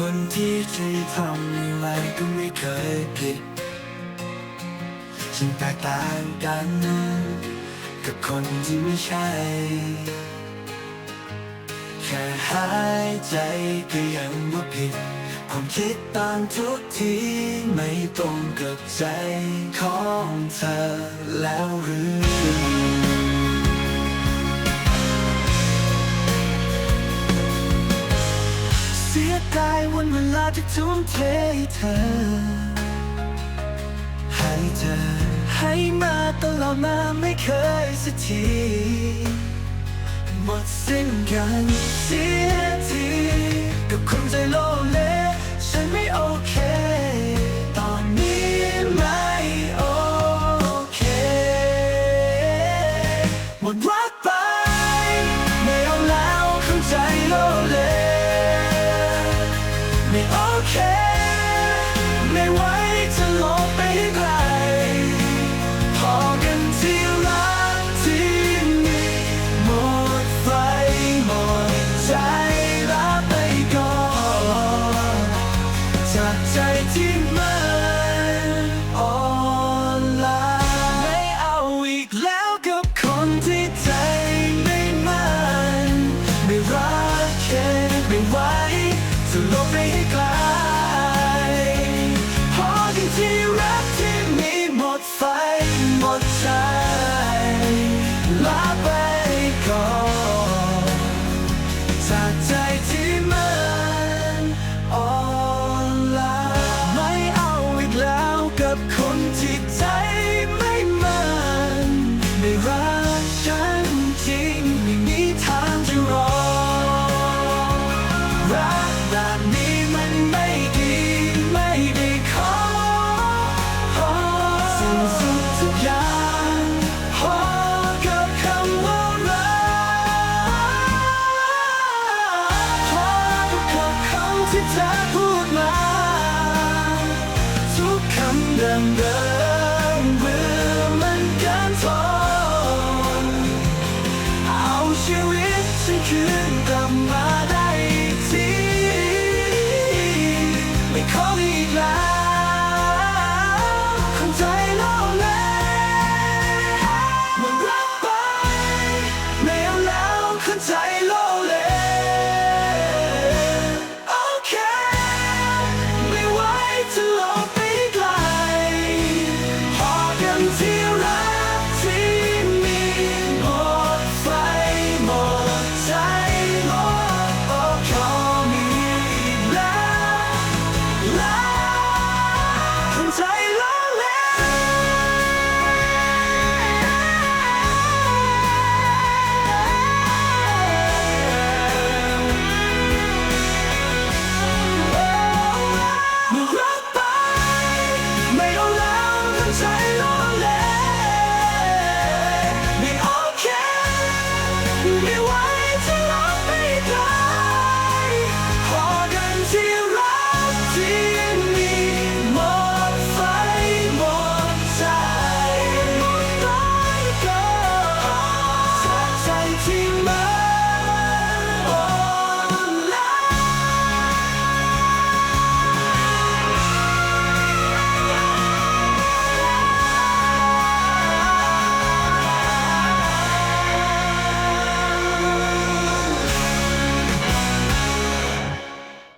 คนที่จะทำอะไรก็ไม่เคยผิดฉันแตกต่างกัน กับคนที่ไม่ใช่ แค่หายใจก็ยังว่าผิด ความคิดตามทุกที ไม่ตรงกับใจของเธอแล้วหรือ สียดายวันเวลาที่ทุ่มเทให้เธอ ให้เธอให้มาตลอดมาไม่เคยสักทีหมดสิ้นกันเสียทีกับคนใจโลเลฉันไม่โอเค ตอนนี้ไม่โอเคหมดรั ไม่ ที่เธอพูดมา ทุกคำเดิมเดิ